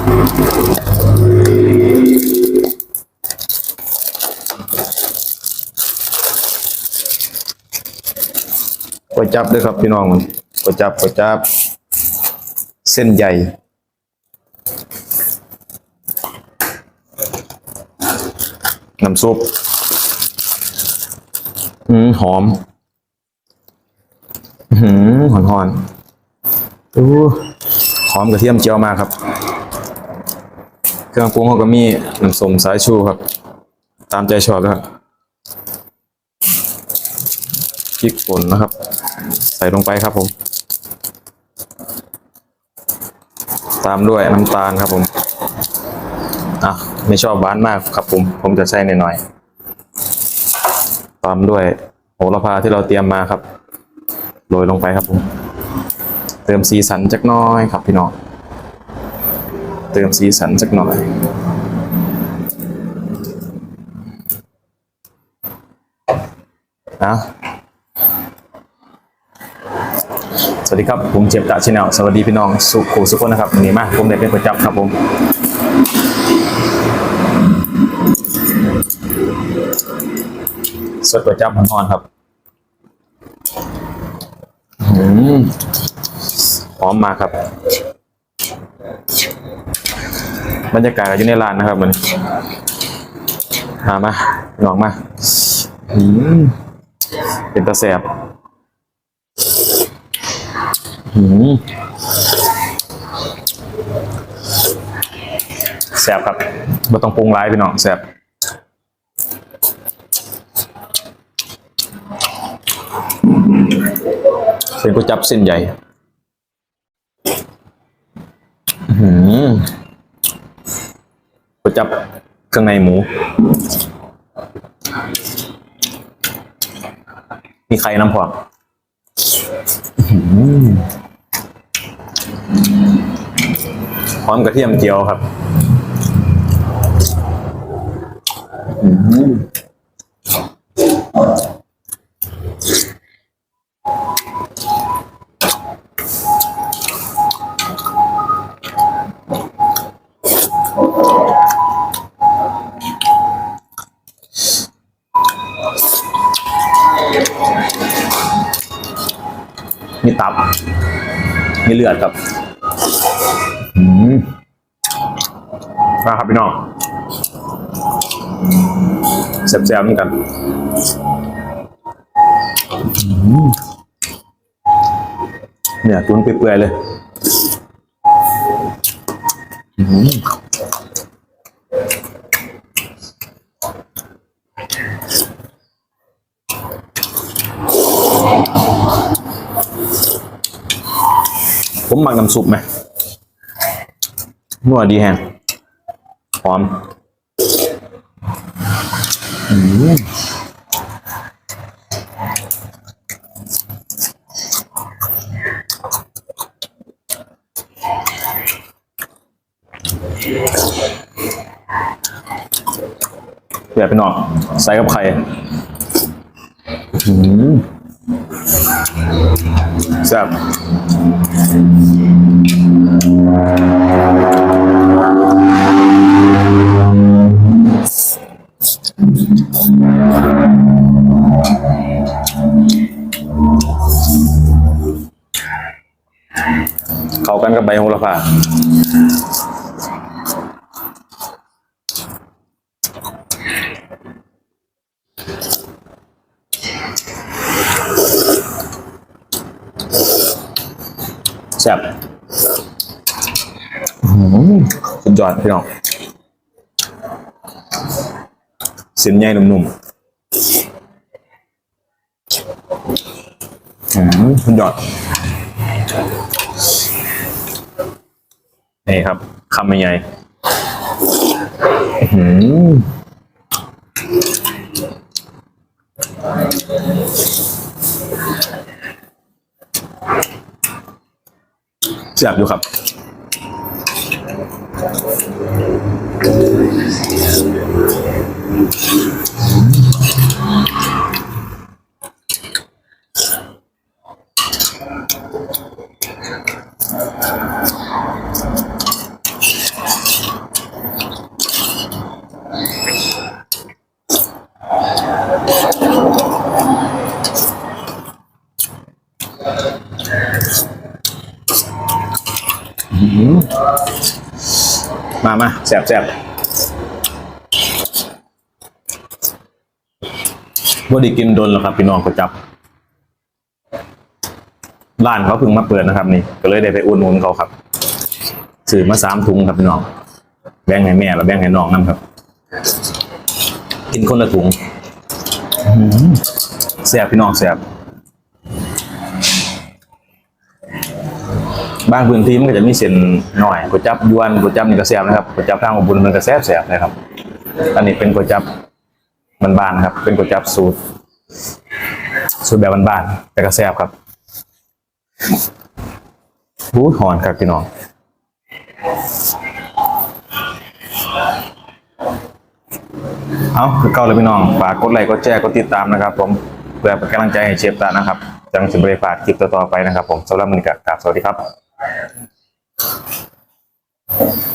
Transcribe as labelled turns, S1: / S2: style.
S1: ก๋วยจับด้วยครับพี่น้องมันก๋วยจับก๋วยจับ เส้นใหญ่น้ำซุป อืมหอมอืมหอนหอนอู้หอมกระเทียมเจียวมากครับ เครื่องปรุงเขาก็มีน้ำส้มสายชูครับ ตามใจชอบเลยครับพริกป่นนะครับ ใส่ลงไปครับผม ตามด้วยน้ำตาลครับผมอะไม่ชอบหวานมากครับผม ผมจะใส่หน่อยๆตามด้วยโหระพาที่เราเตรียมมาครับโรยลงไปครับผม เติมสีสันจักน้อยครับพี่น้อง เติมสีสันจักหน่อย นะ สวัสดีครับ ผมเจ็บตาชิแนลสวัสดีพี่น้องสุขูสุขคนนะครับวันนี้มาผมเด็กเป็นประจำครับผมสดประจำมันนอนครับหอมมาครับ บรรยากาศอยู่ในร้านนะครับมันมามาลองมาอืมเป็นตาแสบอืมแสบครับไม่ต้องปรุงร้ายพี่น้องแสบเป็นก๋วจับเส้นใหญ่ อื้อหือ ก๋วยจับเครื่องในหมู มีไข่น้ำพอกพร้อมกระเทียมเจียวครับ อืม มีตับ มีเลือดครับอืมมาครับพี่น้องแซ่บๆเหมือนกันเนี่ยตุ้นเปื่อยๆเลย อืม ผมหมักน้ำซุปไหมนัวดีแฮงหอมอืมเดี๋ยวไปนอนใส่กับไข่แซ่บ เข้ากันกับใบโหระพา แซ่บอื้อหือสุดยอดพี่น้องเส้นใหญ่นุ่มๆอืมสุดยอด นี่ครับคำใหญ่ๆอื้อหือ แซ่บอยู่ครับ มามาแซ่บแซ่บบด้กินโดนแล้วครับ พี่น้องก็จับ ร้านเขาเพิ่งมาเปิดนะครับ นี่ ก็เลยได้ไปอุ่นนุนเขาครับซื้อมาสามถุงครับพี่น้อง แบ่งให้แม่แล้วแบ่งให้น้องนั่นครับ กินคนละถุงแซ่บพี่น้องแซ่บ บางพื้นที่มันก็จะมีเส้นหน่อยก๋วยจับยวนก๋วยจับนี่ก็แซ่บนะครับก๋วยจับทางอุบลมันก็แซ่บแซ่บนะครับ อันนี้เป็นก๋วยจับบ้านๆครับ เป็นก๋วยจับสูตร สูตรแบบบ้านๆแต่ก็แซ่บครับหูหอนครับพี่น้องเอาคือเก่าเลยพี่น้องฝากกดไลค์กดแชร์กดติดตามนะครับ ผมเพื่อเป็นกำลังใจให้เชฟตานะครับจังสิบริพาดคลิปต่อๆไปนะครับ ผมสำหรับมือนี้ก็กราบสวัสดีครับ Thank you.